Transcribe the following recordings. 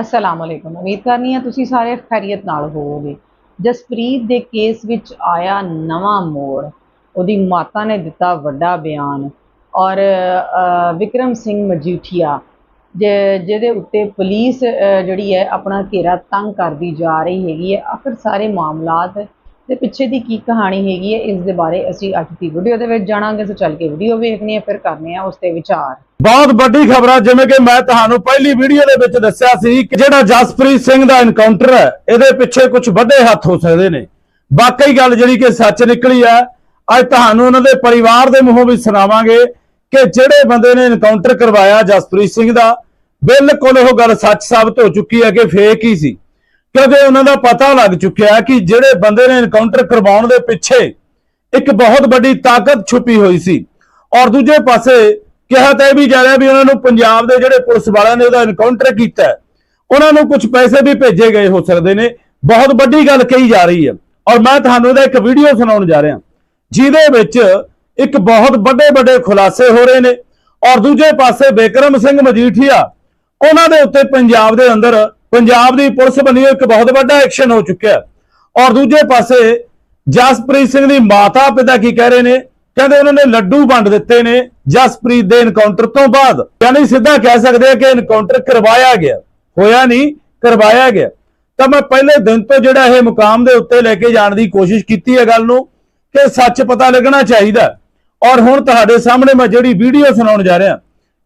ਅਸਲਾਮ ਅਲੈਕੁਮ ਉਮੀਦ ਕਰਨੀ ਆ ਤੁਸੀਂ ਸਾਰੇ ਖੈਰੀਅਤ ਨਾਲ ਹੋਵੋਗੇ। ਜਸਪ੍ਰੀਤ ਦੇ ਕੇਸ ਵਿੱਚ ਆਇਆ ਨਵਾਂ ਮੋੜ। ਉਹਦੀ ਮਾਤਾ ਨੇ ਦਿੱਤਾ ਵੱਡਾ ਬਿਆਨ। ਔਰ ਵਿਕਰਮ ਸਿੰਘ ਮਜੀਠੀਆ, ਜਿ- ਜਿਹਦੇ ਉੱਤੇ ਪੁਲਿਸ ਜਿਹੜੀ ਹੈ, ਆਪਣਾ ਘੇਰਾ ਤੰਗ ਕਰਦੀ ਜਾ ਰਹੀ ਹੈਗੀ ਹੈ। ਆਖਰ ਸਾਰੇ ਮਾਮਲਾਤ ਦੇ ਪਿੱਛੇ ਦੀ ਕੀ ਕਹਾਣੀ ਹੈਗੀ ਹੈ, ਇਸ ਦੇ ਬਾਰੇ ਅਸੀਂ ਅੱਜ ਦੀ ਵੀਡੀਓ ਦੇ ਵਿੱਚ ਜਾਣਾਂਗੇ। ਸੋ ਚੱਲ ਕੇ ਵੀਡੀਓ ਵੇਖਣੀ ਹੈ, ਫਿਰ ਕਰਨੇ ਆ ਉਸ ਤੇ ਵਿਚਾਰ। ਬਹੁਤ ਵੱਡੀ ਖਬਰ ਆ ਜਿਵੇਂ ਕਿ ਮੈਂ ਤੁਹਾਨੂੰ ਪਹਿਲੀ ਵੀਡੀਓ ਦੇ ਵਿੱਚ ਦੱਸਿਆ ਸੀ ਕਿ ਜਿਹੜਾ ਜਸਪ੍ਰੀਤ ਸਿੰਘ ਦਾ ਐਨਕਾਊਂਟਰ ਹੈ, ਇਹਦੇ ਪਿੱਛੇ ਕੁਝ ਵੱਡੇ ਹੱਥ ਹੋ ਸਕਦੇ ਨੇ। ਵਾਕਈ ਗੱਲ ਜਿਹੜੀ ਕਿ ਸੱਚ ਨਿਕਲੀ ਹੈ, ਅੱਜ ਤੁਹਾਨੂੰ ਉਹਨਾਂ ਦੇ ਪਰਿਵਾਰ ਦੇ ਮੂੰਹੋਂ ਵੀ ਸੁਣਾਵਾਂਗੇ ਕਿ ਜਿਹੜੇ ਬੰਦੇ ਨੇ ਐਨਕਾਊਂਟਰ ਕਰਵਾਇਆ ਜਸਪ੍ਰੀਤ ਸਿੰਘ ਦਾ, ਬਿਲਕੁਲ ਉਹ ਗੱਲ ਸੱਚ ਸਾਬਤ ਹੋ ਚੁੱਕੀ ਹੈ ਕਿ ਫੇਕ ਹੀ ਸੀ। ਕਿਉਂਕਿ ਉਹਨਾਂ ਦਾ ਪਤਾ ਲੱਗ ਚੁੱਕਿਆ ਕਿ ਜਿਹੜੇ ਬੰਦੇ ਨੇ ਐਨਕਾਊਂਟਰ ਕਰਵਾਉਣ ਦੇ ਪਿੱਛੇ ਇੱਕ ਬਹੁਤ ਵੱਡੀ ਤਾਕਤ ਛੁਪੀ ਹੋਈ ਸੀ। ਔਰ ਦੂਜੇ ਪਾਸੇ ਕਿਹਾ ਤਾਂ ਇਹ ਵੀ ਜਾ ਰਿਹਾ ਵੀ ਉਹਨਾਂ ਨੂੰ ਪੰਜਾਬ ਦੇ ਜਿਹੜੇ ਪੁਲਿਸ ਵਾਲਿਆਂ ਨੇ ਉਹਦਾ ਐਨਕਾਊਂਟਰ ਕੀਤਾ। ਉਹਨਾਂ ਨੂੰ ਕੁਝ ਪੈਸੇ ਵੀ ਭੇਜੇ ਗਏ, ਹੋ ਸਕਦੇ ਨੇ। ਬਹੁਤ ਵੱਡੀ ਗੱਲ ਕਹੀ ਜਾ ਰਹੀ ਹੈ। ਔਰ ਮੈਂ ਤੁਹਾਨੂੰ ਇਹਦਾ ਇੱਕ ਵੀਡੀਓ ਸੁਣਾਉਣ ਜਾ ਰਿਹਾ। ਜਿਹਦੇ ਵਿੱਚ ਇੱਕ ਬਹੁਤ ਵੱਡੇ ਵੱਡੇ ਖੁਲਾਸੇ ਹੋ ਰਹੇ ਨੇ। ਔਰ ਦੂਜੇ ਪਾਸੇ ਬਿਕਰਮ ਸਿੰਘ ਮਜੀਠੀਆ, ਉਹਨਾਂ ਦੇ ਉੱਤੇ ਪੰਜਾਬ ਦੇ ਅੰਦਰ ਪੰਜਾਬ ਦੀ ਪੁਲਿਸ ਵੱਲੋਂ ਇੱਕ ਬਹੁਤ ਵੱਡਾ ਐਕਸ਼ਨ ਹੋ ਚੁੱਕਿਆ ਔਰ ਦੂਜੇ ਪਾਸੇ ਜਸਪ੍ਰੀਤ ਸਿੰਘ ਦੀ ਮਾਤਾ ਪਿਤਾ ਕੀ ਕਹਿ ਰਹੇ ਨੇ? ਕਹਿੰਦੇ ਉਹਨਾਂ ਨੇ ਲੱਡੂ ਵੰਡ ਦਿੱਤੇ ਨੇ ਜਸਪ੍ਰੀਤ ਦੇ ਇਨਕਾਊਂਟਰ ਤੋਂ ਬਾਅਦ। ਯਾਨੀ ਸਿੱਧਾ ਕਹਿ ਸਕਦੇ ਆ ਕਿ ਇਨਕਾਊਂਟਰ ਕਰਵਾਇਆ ਗਿਆ। ਹੋਇਆ ਨਹੀਂ, ਕਰਵਾਇਆ ਗਿਆ। ਤਾਂ ਮੈਂ ਪਹਿਲੇ ਦਿਨ ਤੋਂ ਜਿਹੜਾ ਇਹ ਮੁਕਾਮ ਦੇ ਉੱਤੇ ਲੈ ਕੇ ਜਾਣ ਦੀ ਕੋਸ਼ਿਸ਼ ਕੀਤੀ ਹੈ ਗੱਲ ਨੂੰ ਕਿ ਸੱਚ ਪਤਾ ਲੱਗਣਾ ਚਾਹੀਦਾ ਔਰ ਹੁਣ ਤੁਹਾਡੇ ਸਾਹਮਣੇ ਮੈਂ ਜਿਹੜੀ ਵੀਡੀਓ ਸੁਣਾਉਣ ਜਾ ਰਿਹਾ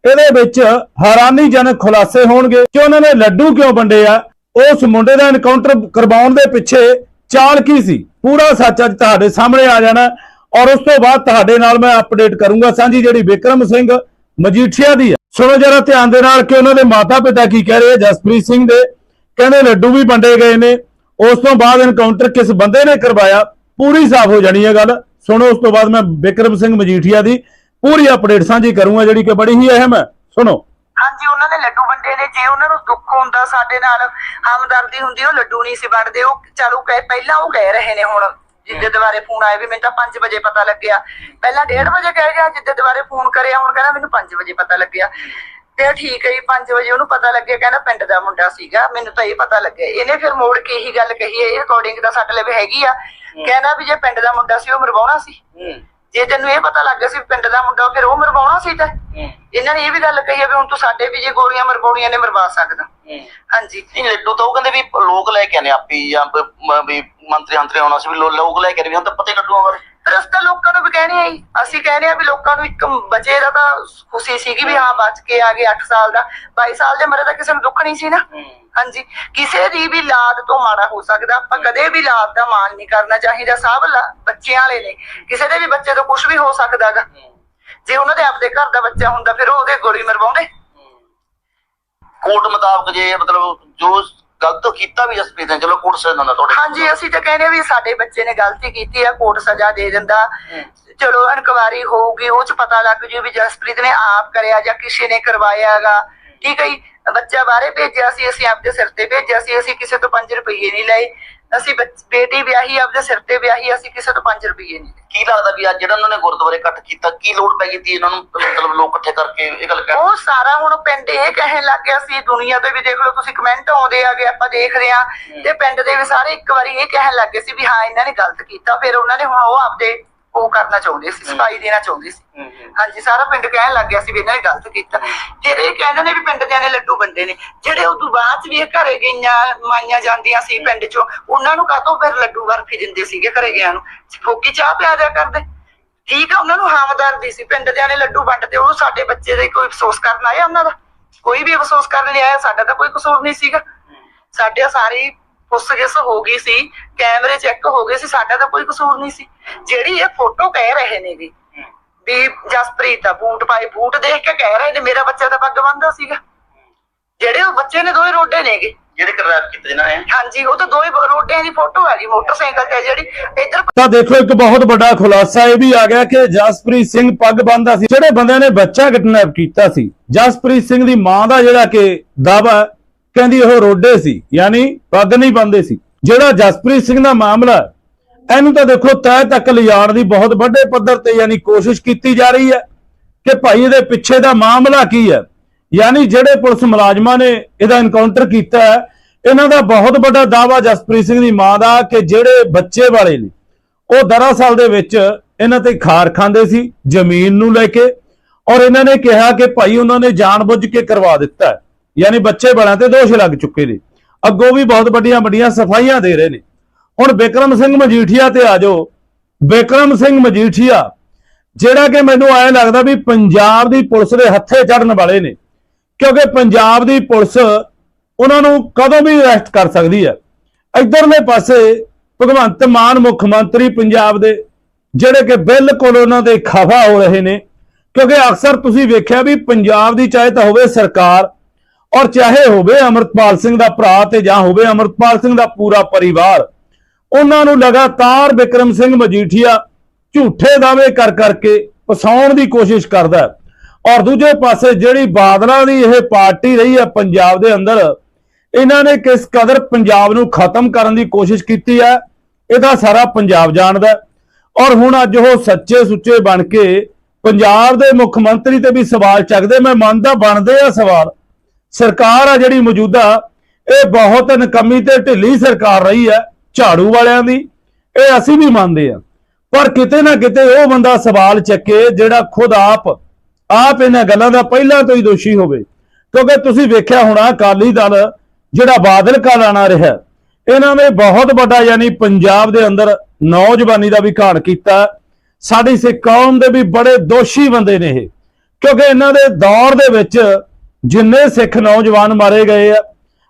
ਇਹਦੇ ਵਿੱਚ ਹੈਰਾਨੀਜਨਕ ਖੁਲਾਸੇ ਹੋਣਗੇ ਕਿ ਉਹਨਾਂ ਨੇ ਲੱਡੂ ਕਿਉਂ ਵੰਡੇ ਆ? ਉਸ ਮੁੰਡੇ ਦਾ ਐਨਕਾਊਂਟਰ ਕਰਵਾਉਣ ਦੇ ਪਿੱਛੇ ਚਾਲ ਕੀ ਸੀ? ਪੂਰਾ ਸੱਚ ਅੱਜ ਤੁਹਾਡੇ ਸਾਹਮਣੇ ਆ ਜਾਣਾ ਔਰ ਉਸ ਤੋਂ ਬਾਅਦ ਤੁਹਾਡੇ ਨਾਲ ਮੈਂ ਅਪਡੇਟ ਕਰੂੰਗਾ ਸਾਂਝੀ ਜਿਹੜੀ ਵਿਕਰਮ ਸਿੰਘ ਮਜੀਠੀਆ ਦੀ ਹੈ ਸੁਣੋ ਜਰਾ ਧਿਆਨ ਦੇ ਨਾਲ ਕਿ ਉਹਨਾਂ ਦੇ ਮਾਤਾ ਪਿਤਾ ਕੀ ਕਹਿ ਰਹੇ ਜਸਪ੍ਰੀਤ ਸਿੰਘ ਦੇ ਕਹਿੰਦੇ ਲੱਡੂ ਵੀ ਵੰਡੇ ਗਏ ਨੇ। ਉਸ ਤੋਂ ਬਾਅਦ ਐਨਕਾਊਂਟਰ ਕਿਸ ਬੰਦੇ ਨੇ ਕਰਵਾਇਆ? ਪੂਰੀ ਸਾਫ਼ ਹੋ ਜਾਣੀ ਹੈ ਗੱਲ। ਸੁਣੋ ਉਸ ਤੋਂ ਬਾਅਦ ਮੈਂ ਵਿਕਰਮ ਸਿੰਘ ਮਜੀਠੀਆ ਦੀ ਪੂਰੀ ਅਪਡੇਟ ਸਾਂਝੀ ਕਰੂੰਗਾ ਜਿਹੜੀ ਕਿ ਬੜੀ ਹੀ ਅਹਿਮ ਹੈ। ਸੁਣੋ। ਹਾਂਜੀ ਉਹਨਾਂ ਨੇ ਲੱਡੂ ਵੰਡੇ ਨੇ। ਜੇ ਉਹਨਾਂ ਨੂੰ ਦੁੱਖ ਹੁੰਦਾ ਸਾਡੇ ਨਾਲ ਹਮਦਰਦੀ ਹੁੰਦੀ ਉਹ ਲੱਡੂ ਨਹੀਂ ਸੀ ਵੰਡਦੇ। ਉਹ ਚਲੋ ਕਹਿ ਪਹਿਲਾਂ ਉਹ ਕਹਿ ਰਹੇ ਨੇ ਹੁਣ। ਜਿੱਦੇ ਦੁਬਾਰੇ ਫੋਨ ਆਏ ਵੀ ਮੈਨੂੰ ਤਾਂ 5 ਵਜੇ ਪਤਾ ਲੱਗਿਆ। ਪਹਿਲਾਂ 1:30 ਵਜੇ ਕਹਿ ਗਿਆ ਜਿੱਦੇ ਦੁਬਾਰੇ ਫੋਨ ਕਰਿਆ ਹੁਣ ਕਹਿੰਦਾ ਮੈਨੂੰ 5 ਵਜੇ ਪਤਾ ਲੱਗਿਆ। ਤੇ ਠੀਕ ਹੈ ਜੀ 5 ਵਜੇ ਉਹਨੂੰ ਪਤਾ ਲੱਗਿਆ ਕਹਿੰਦਾ ਪਿੰਡ ਦਾ ਮੁੰਡਾ ਸੀਗਾ ਮੈਨੂੰ ਤਾਂ ਇਹ ਪਤਾ ਲੱਗਿਆ। ਇਹਨੇ ਫਿਰ ਮੋੜ ਕੇ ਇਹੀ ਗੱਲ ਕਹੀ ਹੈ ਇਹ ਰਿਕਾਰਡਿੰਗ ਦਾ ਸਾਡੇ ਲਈ ਹੈਗੀ ਆ। ਕਹਿੰਦਾ ਵੀ ਜੇ ਪਿੰਡ ਦਾ ਮੁੰਡਾ ਸੀ ਉਹ ਮਰਵਾਉਣਾ ਸੀ। ਜੇ ਤੈਨੂੰ ਇਹ ਪਤਾ ਲੱਗ ਗਿਆ ਸੀ ਪਿੰਡ ਦਾ ਮੁੰਡਾ ਫਿਰ ਉਹ ਮਰਵਾਉਣਾ ਸੀ ਤਾਂ। ਇਹਨਾਂ ਨੇ ਇਹ ਵੀ ਗੱਲ ਕਹੀ ਆ ਵੀ ਹੁਣ ਤੂੰ ਸਾਡੇ ਵੀ ਜੇ ਗੋਲੀਆਂ ਮਰਵਾਉਣੀਆਂ ਨੇ ਮਰਵਾ ਸਕਦਾ। ਹਾਂਜੀ। ਨਹੀਂ ਲੱਡੂ ਤਾਂ ਉਹ ਕਹਿੰਦੇ ਵੀ ਲੋਕ ਲੈ ਕੇ ਆਨੇ ਆਪੀ ਜਾਂ ਵੀ ਮੰਤਰੀ ਅੰਤਰੀ ਆਉਣਾ ਸੀ ਵੀ ਲੋਕ ਲੈ ਕੇ ਆਨੇ ਵੀ ਹੁਣ ਤਾਂ ਪਤਾ ਹੀ ਲੱਡੂਆਂ ਬਾਰੇ। ਪਰ ਅਸੀਂ ਤਾਂ ਲੋਕਾਂ ਨੂੰ ਵੀ ਕਹਿੰਦੇ ਆ ਜੀ। ਅਸੀਂ ਕਹਿੰਦੇ ਆ ਵੀ ਲੋਕਾਂ ਨੂੰ ਇੱਕ ਬੱਚੇ ਦਾ ਤਾਂ ਖੁਸ਼ੀ ਸੀਗੀ ਵੀ ਹਾਂ ਬਚ ਕੇ ਆ ਗਏ 8 ਸਾਲ ਦਾ। 22 ਸਾਲ ਦੇ ਮਰੇ ਤਾਂ ਕਿਸੇ ਨੂੰ ਦੁੱਖ ਨਹੀਂ ਸੀ ਨਾ। ਹਾਂਜੀ। ਕਿਸੇ ਦੀ ਵੀ ਲਾਦ ਤੋਂ ਮਾੜਾ ਹੋ ਸਕਦਾ। ਆਪਾਂ ਕਦੇ ਵੀ ਲਾਦ ਦਾ ਮਾਣ ਨਹੀਂ ਕਰਨਾ ਚਾਹੀਦਾ। ਸਭ ਬੱਚਿਆਂ ਵਾਲੇ ਨੇ। ਕਿਸੇ ਦੇ ਵੀ ਬੱਚੇ ਤੋਂ ਕੁਝ ਵੀ ਹੋ ਸਕਦਾਗਾ। ਜੇ ਉਹਨਾਂ ਦੇ ਆਪਦੇ ਘਰ ਦਾ ਬੱਚਾ ਹੁੰਦਾ ਫਿਰ ਉਹ ਉਹਦੇ ਗੋਲੀ ਮਰਵਾਉਂਦੇ। ਕੋਰਟ ਮੁਤਾਬਕ ਜੇ ਮਤਲਬ ਜੋ ਗਲਤ ਕੀਤਾ ਵੀ ਜਸਪ੍ਰੀਤ ਨੇ ਚਲੋ ਕੋਰਟ ਸਜ਼ਾ ਦਿੰਦਾ ਤੁਹਾਡੇ ਹਾਂਜੀ ਅਸੀਂ ਤਾਂ ਕਹਿੰਦੇ ਵੀ ਸਾਡੇ ਬੱਚੇ ਨੇ ਗਲਤੀ ਕੀਤੀ ਆ ਕੋਰਟ ਸਜ਼ਾ ਦੇ ਦਿੰਦਾ। ਚਲੋ ਇਨਕੁਆਰੀ ਹੋਊਗੀ ਉਹ ਚ ਪਤਾ ਲੱਗ ਜੂ ਵੀ ਜਸਪ੍ਰੀਤ ਨੇ ਆਪ ਕਰਿਆ ਜਾਂ ਕਿਸੇ ਨੇ ਕਰਵਾਇਆਗਾ ਠੀਕ ਹੈ ਜੀ? ਬੱਚਾ ਬਾਹਰੇ ਭੇਜਿਆ ਸੀ ਅਸੀਂ ਆਪਦੇ ਸਿਰ ਤੇ ਭੇਜਿਆ ਸੀ ਅਸੀਂ ਕਿਸੇ ਤੋਂ 5 ਰੁਪਏ ਨਹੀਂ ਲਏ। ਅਸੀਂ ਬੇਟੀ ਵਿਆਹੀ ਆਪਦੇ ਸਿਰ ਤੇ ਵਿਆਹੀ ਅਸੀਂ ਕਿਸੇ ਤੋਂ 5 ਰੁਪਏ ਨਹੀਂ ਕੀ ਲੱਗਦਾ ਵੀ ਅੱਜ ਜਿਹੜਾ ਉਹਨਾਂ ਨੇ ਗੁਰਦੁਆਰੇ ਇਕੱਠ ਕੀਤਾ? ਕੀ ਲੋੜ ਪੈ ਗਈ ਤੀ ਇਹਨਾਂ ਨੂੰ ਮਤਲਬ ਲੋਕ ਇਕੱਠੇ ਕਰਕੇ ਇਹ ਗੱਲ ਕਹਿ ਉਹ ਸਾਰਾ ਹੁਣ ਪਿੰਡ ਇਹ ਕਹਿਣ ਲੱਗ ਗਿਆ ਸੀ ਦੁਨੀਆ ਤੇ ਵੀ ਦੇਖ ਲਓ ਤੁਸੀਂ ਕਮੈਂਟ ਆਉਂਦੇ ਆਗੇ ਆਪਾਂ ਦੇਖਦੇ ਆ ਤੇ ਪਿੰਡ ਦੇ ਵੀ ਸਾਰੇ ਇੱਕ ਵਾਰੀ ਇਹ ਕਹਿਣ ਲੱਗ ਗਏ ਸੀ ਵੀ ਹਾਂ ਇਹਨਾਂ ਨੇ ਗਲਤ ਕੀਤਾ ਫਿਰ ਉਹਨਾਂ ਨੇ ਹੁਣ ਉਹ ਆਪਦੇ ਉਹ ਕਰਨਾ ਚਾਹੁੰਦੇ ਸੀ ਸਫ਼ਾਈ ਦੇਣਾ ਚਾਹੁੰਦੇ ਸੀ। ਹਾਂਜੀ ਸਾਰਾ ਪਿੰਡ ਕਹਿਣ ਲੱਗ ਗਿਆ ਸੀ ਵੀ ਇਹਨਾਂ ਨੇ ਗਲਤ ਕੀਤਾ। ਫਿਰ ਇਹ ਕਹਿੰਦੇ ਨੇ ਵੀ ਪਿੰਡ ਦਿਆਂ ਨੇ ਲੱਡੂ ਵੰਡੇ ਨੇ। ਜਿਹੜੇ ਉਦੋਂ ਬਾਅਦ ਚ ਵੀ ਇਹ ਘਰੇ ਗਈਆਂ ਮਾਈਆਂ ਜਾਂਦੀਆਂ ਸੀ ਪਿੰਡ ਚੋਂ ਉਹਨਾਂ ਨੂੰ ਕਾਹਤੋਂ ਫਿਰ ਲੱਡੂ ਬਰਫੀ ਦਿੰਦੇ ਸੀਗੇ ਘਰੇ ਗਿਆ ਨੂੰ? ਫੋਕੀ ਚਾਹ ਪਿਆ ਦਿਆ ਕਰਦੇ। ਠੀਕ ਆ ਉਹਨਾਂ ਨੂੰ ਹਮਦਰਦੀ ਸੀ। ਪਿੰਡ ਦਿਆਂ ਨੇ ਲੱਡੂ ਵੰਡਦੇ ਉਹ ਸਾਡੇ ਬੱਚੇ ਦੇ ਕੋਈ ਅਫਸੋਸ ਕਰਨ ਆਇਆ ਉਹਨਾਂ ਦਾ? ਕੋਈ ਵੀ ਅਫਸੋਸ ਕਰਨ ਨਹੀਂ ਆਇਆ ਸਾਡਾ ਤਾਂ ਕੋਈ ਕਸੂਰ ਨਹੀਂ ਸੀਗਾ। ਸਾਡੇ ਸਾਰੀ ਪੁੱਛਗਿੱਛ ਹੋ ਗਈ ਸੀ ਕੈਮਰੇ ਚੈੱਕ ਹੋ ਗਏ ਸੀ ਸਾਡਾ ਤਾਂ ਕੋਈ ਕਸੂਰ ਨਹੀਂ ਸੀ। ਜਿਹੜੀ ਇਹ ਫੋਟੋ ਕਹਿ ਰਹੇ ਨੇ ਵੀ ਵੀ ਜਸਪ੍ਰੀਤ ਦਾ ਬੂਟ ਪਾਏ ਬੂਟ ਦੇਖ ਕੇ ਕਹਿ ਰਹੇ ਨੇ ਮੇਰਾ ਬੱਚਾ ਤਾਂ ਪੱਗ ਬੰਨਦਾ ਸੀਗਾ। ਜਿਹੜੇ ਉਹ ਬੱਚੇ ਨੇ ਦੋਵੇਂ ਰੋਡੇ ਨੇਗੇ। ਜਿਹੜੇ ਕਿਡਨੈਪ ਕੀਤੇ ਨੇ ਹਾਂਜੀ ਉਹ ਤਾਂ ਦੋਵੇਂ ਰੋਡਿਆਂ ਦੀ ਫੋਟੋ ਹੈਗੀ ਮੋਟਰਸਾਈਕਲ ਤੇ ਜਿਹੜੀ ਇੱਧਰ ਤਾਂ ਦੇਖੋ ਇੱਕ ਬਹੁਤ ਵੱਡਾ ਖੁਲਾਸਾ ਇਹ ਵੀ ਆ ਗਿਆ ਕਿ ਜਸਪ੍ਰੀਤ ਸਿੰਘ ਪੱਗ ਬੰਨਦਾ ਸੀ। ਜਿਹੜੇ ਬੰਦਿਆਂ ਨੇ ਬੱਚਾ ਕਿਡਨੈਪ ਕੀਤਾ ਸੀ ਜਸਪ੍ਰੀਤ ਸਿੰਘ ਦੀ ਮਾਂ ਦਾ ਜਿਹੜਾ ਕਿ ਦਾਵਾ ਕਹਿੰਦੀ ਉਹ ਰੋਡੇ ਸੀ, ਯਾਨੀ ਪੱਗ ਨਹੀਂ ਬੰਨਦੇ ਸੀ ਜਿਹੜਾ ਜਸਪ੍ਰੀਤ ਸਿੰਘ ਦਾ ਮਾਮਲਾ ਇਹਨੂੰ ਤਾਂ ਦੇਖੋ ਤਹਿ ਤੱਕ ਲਿਜਾਣ ਦੀ ਬਹੁਤ ਵੱਡੇ ਪੱਧਰ ਤੇ ਯਾਨੀ ਕੋਸ਼ਿਸ਼ ਕੀਤੀ ਜਾ ਰਹੀ ਹੈ ਕਿ ਭਾਈ ਇਹਦੇ ਪਿੱਛੇ ਦਾ ਮਾਮਲਾ ਕੀ ਹੈ ਯਾਨੀ ਜਿਹੜੇ ਪੁਲਿਸ ਮੁਲਾਜ਼ਮਾਂ ਨੇ ਇਹਦਾ ਐਨਕਾਊਂਟਰ ਕੀਤਾ ਹੈ, ਇਹਨਾਂ ਦਾ ਬਹੁਤ ਵੱਡਾ ਦਾਵਾ ਜਸਪ੍ਰੀਤ ਸਿੰਘ ਦੀ ਮਾਂ ਦਾ ਕਿ ਜਿਹੜੇ ਬੱਚੇ ਵਾਲੇ ਨੇ, ਉਹ ਦਰਅਸਲ ਦੇ ਵਿੱਚ ਇਹਨਾਂ ਤੇ ਖਾਰ ਖਾਂਦੇ ਸੀ, ਜ਼ਮੀਨ ਨੂੰ ਲੈ ਕੇ, ਔਰ ਇਹਨਾਂ ਨੇ ਕਿਹਾ ਕਿ ਭਾਈ ਉਹਨਾਂ ਨੇ ਜਾਣਬੁੱਝ ਕੇ ਕਰਵਾ ਦਿੱਤਾ ਹੈ। ਯਾਨੀ ਬੱਚੇ ਵਾਲਿਆਂ ਤੇ ਦੋਸ਼ ਲੱਗ ਚੁੱਕੇ ਨੇ। ਅੱਗੋਂ ਵੀ ਬਹੁਤ ਵੱਡੀਆਂ ਵੱਡੀਆਂ ਸਫਾਈਆਂ ਦੇ ਰਹੇ ਨੇ। ਹੁਣ ਬਿਕਰਮ ਸਿੰਘ ਮਜੀਠੀਆ ਤੇ ਆ ਜਾਓ। ਬਿਕਰਮ ਸਿੰਘ ਮਜੀਠੀਆ, ਜਿਹੜਾ ਕਿ ਮੈਨੂੰ ਐ ਲੱਗਦਾ ਵੀ ਪੰਜਾਬ ਦੀ ਪੁਲਿਸ ਦੇ ਹੱਥੇ ਚੜਨ ਵਾਲੇ ਨੇ, ਕਿਉਂਕਿ ਪੰਜਾਬ ਦੀ ਪੁਲਿਸ ਉਹਨਾਂ ਨੂੰ ਕਦੋਂ ਵੀ ਅਰੈਸਟ ਕਰ ਸਕਦੀ ਹੈ। ਇਧਰਲੇ ਪਾਸੇ ਭਗਵੰਤ ਮਾਨ ਮੁੱਖ ਮੰਤਰੀ ਪੰਜਾਬ ਦੇ, ਜਿਹੜੇ ਕਿ ਬਿਲਕੁਲ ਉਹਨਾਂ ਦੇ ਖਫਾ ਹੋ ਰਹੇ ਨੇ, ਕਿਉਂਕਿ ਅਕਸਰ ਤੁਸੀਂ ਵੇਖਿਆ ਵੀ ਪੰਜਾਬ ਦੀ ਚਾਹੇ ਤਾਂ ਹੋਵੇ ਸਰਕਾਰ ਔਰ ਚਾਹੇ ਹੋਵੇ ਅਮਰਤਪਾਲ ਸਿੰਘ ਦਾ ਭਰਾ ਤੇ ਜਾਂ ਹੋਵੇ ਅਮਰਤਪਾਲ ਸਿੰਘ ਦਾ ਪੂਰਾ ਪਰਿਵਾਰ, ਉਹਨਾਂ ਨੂੰ ਲਗਾਤਾਰ ਵਿਕਰਮ ਸਿੰਘ ਮਜੀਠੀਆ ਝੂਠੇ ਦਾਅਵੇ ਕਰ ਕਰਕੇ ਫਸਾਉਣ ਦੀ ਕੋਸ਼ਿਸ਼ ਕਰਦਾ ਔਰ ਦੂਜੇ ਪਾਸੇ ਜਿਹੜੀ ਬਾਦਲਾਂ ਦੀ ਇਹ ਪਾਰਟੀ ਰਹੀ ਹੈ ਪੰਜਾਬ ਦੇ ਅੰਦਰ, ਇਹਨਾਂ ਨੇ ਕਿਸ ਕਦਰ ਪੰਜਾਬ ਨੂੰ ਖਤਮ ਕਰਨ ਦੀ ਕੋਸ਼ਿਸ਼ ਕੀਤੀ ਹੈ, ਇਹਦਾ ਸਾਰਾ ਪੰਜਾਬ ਜਾਣਦਾ ਔਰ ਹੁਣ ਅੱਜ ਉਹ ਸੱਚੇ ਸੁੱਚੇ ਬਣ ਕੇ ਪੰਜਾਬ ਦੇ ਮੁੱਖ ਮੰਤਰੀ ਤੇ ਵੀ ਸਵਾਲ ਚੱਕਦੇ, ਮੈਂ ਮੰਨਦਾ ਬਣਦੇ ਆ ਸਵਾਲ। ਸਰਕਾਰ ਆ ਜਿਹੜੀ ਮੌਜੂਦਾ, ਇਹ ਬਹੁਤ ਨਕਮੀ ਤੇ ਢਿੱਲੀ ਸਰਕਾਰ ਰਹੀ ਹੈ, ਝਾੜੂ ਵਾਲਿਆਂ ਦੀ, ਇਹ ਅਸੀਂ ਵੀ ਮੰਨਦੇ ਆ ਪਰ ਕਿਤੇ ਨਾ ਕਿਤੇ ਉਹ ਬੰਦਾ ਸਵਾਲ ਚੱਕੇ ਜਿਹੜਾ ਖੁਦ ਆਪ ਆਪ ਇਹਨਾਂ ਗੱਲਾਂ ਦਾ ਪਹਿਲਾਂ ਤੋਂ ਹੀ ਦੋਸ਼ੀ ਹੋਵੇ। ਕਿਉਂਕਿ ਤੁਸੀਂ ਵੇਖਿਆ ਹੋਣਾ, ਅਕਾਲੀ ਦਲ ਜਿਹੜਾ ਬਾਦਲ ਕਾਲਾਣਾ ਰਿਹਾ, ਇਹਨਾਂ ਨੇ ਬਹੁਤ ਵੱਡਾ ਯਾਨੀ ਪੰਜਾਬ ਦੇ ਅੰਦਰ ਨੌਜਵਾਨੀ ਦਾ ਵੀ ਘਾਣ ਕੀਤਾ। ਸਾਡੀ ਸਿੱਖ ਕੌਮ ਦੇ ਵੀ ਬੜੇ ਦੋਸ਼ੀ ਬੰਦੇ ਨੇ ਇਹ। ਕਿਉਂਕਿ ਇਹਨਾਂ ਦੇ ਦੌਰ ਦੇ ਵਿੱਚ ਜਿੰਨੇ ਸਿੱਖ ਨੌਜਵਾਨ ਮਾਰੇ ਗਏ ਆ,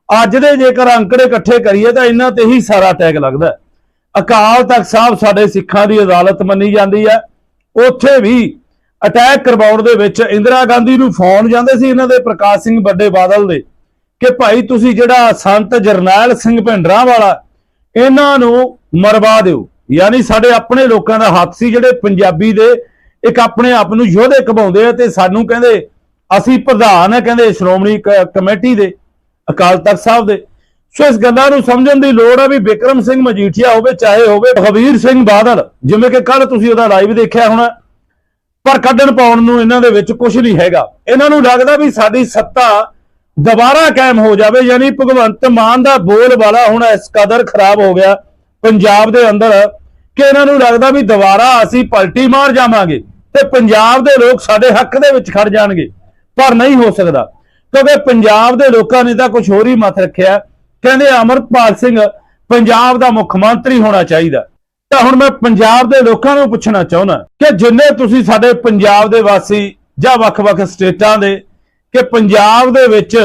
ਅੱਜ ਦੇ ਜੇਕਰ ਅੰਕੜੇ ਇਕੱਠੇ ਕਰੀਏ ਤਾਂ ਇਹਨਾਂ ਤੇ ਹੀ ਸਾਰਾ ਟੈਗ ਲੱਗਦਾ ਅਕਾਲ ਤਖਤ ਸਾਹਿਬ ਸਾਡੇ ਸਿੱਖਾਂ ਦੀ ਅਦਾਲਤ ਮੰਨੀ ਜਾਂਦੀ ਹੈ। ਉੱਥੇ ਵੀ ਅਟੈਕ ਕਰਵਾਉਣ ਦੇ ਵਿੱਚ ਇੰਦਰਾ ਗਾਂਧੀ ਨੂੰ ਫੋਨ ਜਾਂਦੇ ਸੀ ਇਹਨਾਂ ਦੇ ਪ੍ਰਕਾਸ਼ ਸਿੰਘ ਵੱਡੇ ਬਾਦਲ ਦੇ ਕਿ ਭਾਈ ਤੁਸੀਂ ਜਿਹੜਾ ਸੰਤ ਜਰਨੈਲ ਸਿੰਘ ਭਿੰਡਰਾਂ ਵਾਲਾ, ਇਹਨਾਂ ਨੂੰ ਮਰਵਾ ਦਿਓ। ਯਾਨੀ ਸਾਡੇ ਆਪਣੇ ਲੋਕਾਂ ਦਾ ਹੱਥ ਸੀ ਜਿਹੜੇ ਪੰਜਾਬੀ ਦੇ, ਇੱਕ ਆਪਣੇ ਆਪ ਨੂੰ ਯੋਧੇ ਕਮਾਉਂਦੇ ਆ ਤੇ ਸਾਨੂੰ ਕਹਿੰਦੇ ਅਸੀਂ ਪ੍ਰਧਾਨ ਹੈ ਕਹਿੰਦੇ ਸ਼੍ਰੋਮਣੀ ਕ- ਕਮੇਟੀ ਦੇ, ਅਕਾਲ ਤਖਤ ਸਾਹਿਬ ਦੇ। ਸੋ ਇਸ ਗੱਲਾਂ ਨੂੰ ਸਮਝਣ ਦੀ ਲੋੜ ਹੈ ਵੀ ਬਿਕਰਮ ਸਿੰਘ ਮਜੀਠੀਆ ਹੋਵੇ, ਚਾਹੇ ਹੋਵੇ ਖਬੀਰ ਸਿੰਘ ਬਾਦਲ, ਜਿਵੇਂ ਕਿ ਕੱਲ ਤੁਸੀਂ ਉਹਦਾ ਲਾਈਵ ਦੇਖਿਆ ਹੋਣਾ, ਪਰ ਕੱਢਣ ਪਾਉਣ ਨੂੰ ਇਹਨਾਂ ਦੇ ਵਿੱਚ ਕੁਝ ਨਹੀਂ ਹੈਗਾ। ਇਹਨਾਂ ਨੂੰ ਲੱਗਦਾ ਵੀ ਸਾਡੀ ਸੱਤਾ ਦੁਬਾਰਾ ਕਾਇਮ ਹੋ ਜਾਵੇ, ਯਾਨੀ ਭਗਵੰਤ ਮਾਨ ਦਾ ਬੋਲ ਵਾਲਾ ਹੁਣ ਇਸ ਕਦਰ ਖਰਾਬ ਹੋ ਗਿਆ ਪੰਜਾਬ ਦੇ ਅੰਦਰ, ਕਿ ਇਹਨਾਂ ਨੂੰ ਲੱਗਦਾ ਵੀ ਦੁਬਾਰਾ ਅਸੀਂ ਪਲਟੀ ਮਾਰ ਜਾਵਾਂਗੇ ਤੇ ਪੰਜਾਬ ਦੇ ਲੋਕ ਸਾਡੇ ਹੱਕ ਦੇ ਵਿੱਚ ਖੜ ਜਾਣਗੇ। ਪਰ ਨਹੀਂ ਹੋ ਸਕਦਾ। ਕਿਉਂਕਿ ਪੰਜਾਬ ਦੇ ਲੋਕਾਂ ਨੇ ਤਾਂ ਕੁਝ ਹੋਰ ਹੀ ਮਤ ਰੱਖਿਆ। ਕਹਿੰਦੇ ਅਮਰਪਾਲ ਸਿੰਘ ਪੰਜਾਬ ਦਾ ਮੁੱਖ ਮੰਤਰੀ ਹੋਣਾ ਚਾਹੀਦਾ। ਤਾਂ ਹੁਣ ਮੈਂ ਪੰਜਾਬ ਦੇ ਲੋਕਾਂ ਨੂੰ ਪੁੱਛਣਾ ਚਾਹੁੰਦਾ ਕਿ ਜਿੰਨੇ ਤੁਸੀਂ ਸਾਡੇ ਪੰਜਾਬ ਦੇ ਵਾਸੀ ਜਾਂ ਵੱਖ-ਵੱਖ ਸਟੇਟਾਂ ਦੇ ਕਿ ਪੰਜਾਬ ਦੇ ਵਿੱਚ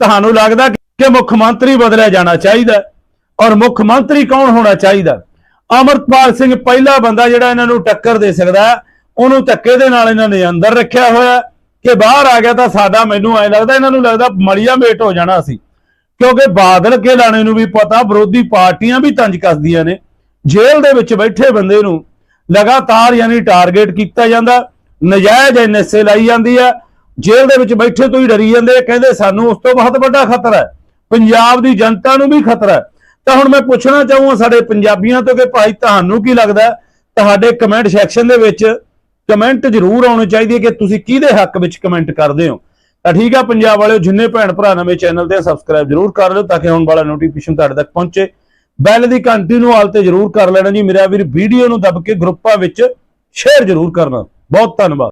ਤੁਹਾਨੂੰ ਲੱਗਦਾ ਕਿ ਮੁੱਖ ਮੰਤਰੀ ਬਦਲਿਆ ਜਾਣਾ ਚਾਹੀਦਾ ਔਰ ਮੁੱਖ ਮੰਤਰੀ ਕੌਣ ਹੋਣਾ ਚਾਹੀਦਾ? ਅਮਰਪਾਲ ਸਿੰਘ ਪਹਿਲਾ ਬੰਦਾ ਜਿਹੜਾ ਇਹਨਾਂ ਨੂੰ ਟੱਕਰ ਦੇ ਸਕਦਾ ਉਹਨੂੰ ਧੱਕੇ ਦੇ ਨਾਲ ਇਹਨਾਂ ਨੇ ਅੰਦਰ ਰੱਖਿਆ ਹੋਇਆ ਕਿ ਬਾਹਰ ਆ ਗਿਆ ਤਾਂ ਸਾਡਾ ਮੈਨੂੰ ਐ ਲੱਗਦਾ ਇਹਨਾਂ ਨੂੰ ਲੱਗਦਾ ਮਲੀਆ ਮੇਟ ਹੋ ਜਾਣਾ ਸੀ। ਕਿਉਂਕਿ ਬਾਦਲ ਕੇ ਲਾਣੇ ਨੂੰ ਵੀ ਪਤਾ, ਵਿਰੋਧੀ ਪਾਰਟੀਆਂ ਵੀ ਤੰਜ ਕੱਸਦੀਆਂ ਨੇ। ਜੇਲ੍ਹ ਦੇ ਵਿੱਚ ਬੈਠੇ ਬੰਦੇ ਨੂੰ ਲਗਾਤਾਰ ਯਾਨੀ ਟਾਰਗੇਟ ਕੀਤਾ ਜਾਂਦਾ, ਨਜਾਇਜ਼ ਐਨਐਸਏ ਲਾਈ ਜਾਂਦੀ ਹੈ ਜੇਲ੍ਹ ਦੇ ਵਿੱਚ ਬੈਠੇ ਤੋਂ ਹੀ ਡਰੀ ਜਾਂਦੇ ਕਹਿੰਦੇ ਸਾਨੂੰ ਉਸ ਤੋਂ ਬਹੁਤ ਵੱਡਾ ਖਤਰਾ ਹੈ। ਪੰਜਾਬ ਦੀ ਜਨਤਾ ਨੂੰ ਵੀ ਖਤਰਾ ਹੈ। ਤਾਂ ਹੁਣ ਮੈਂ ਪੁੱਛਣਾ ਚਾਹੂੰਗਾ ਸਾਡੇ ਪੰਜਾਬੀਆਂ ਤੋਂ ਕਿ ਭਾਈ ਤੁਹਾਨੂੰ ਕੀ ਲੱਗਦਾ ਤੁਹਾਡੇ ਕਮੈਂਟ ਸੈਕਸ਼ਨ ਦੇ ਵਿੱਚ ਕਮੈਂਟ ਜ਼ਰੂਰ ਆਉਣੇ ਚਾਹੀਦੇ ਕਿ ਤੁਸੀਂ ਕਿਹਦੇ ਹੱਕ ਵਿੱਚ ਕਮੈਂਟ ਕਰਦੇ ਹੋ। ਤਾਂ ਠੀਕ ਆ ਪੰਜਾਬ ਵਾਲਿਓ, ਜਿੰਨੇ ਭੈਣ ਭਰਾ ਨਵੇਂ ਚੈਨਲ ਤੇ ਸਬਸਕ੍ਰਾਈਬ ਜ਼ਰੂਰ ਕਰ ਲਿਓ ਤਾਂ ਕਿ ਆਉਣ ਵਾਲਾ ਨੋਟੀਫਿਕੇਸ਼ਨ ਤੁਹਾਡੇ ਤੱਕ ਪਹੁੰਚੇ। ਬੈਲ ਦੀ ਘੰਟੀ ਨੂੰ ਆਲ ਤੇ ਜ਼ਰੂਰ ਕਰ ਲੈਣਾ ਜੀ। ਮੇਰਾ ਵੀਰ ਵੀਡੀਓ ਨੂੰ ਦੱਬ ਕੇ ਗਰੁੱਪਾਂ ਵਿੱਚ ਸ਼ੇਅਰ ਜ਼ਰੂਰ ਕਰਨਾ। ਬਹੁਤ ਧੰਨਵਾਦ।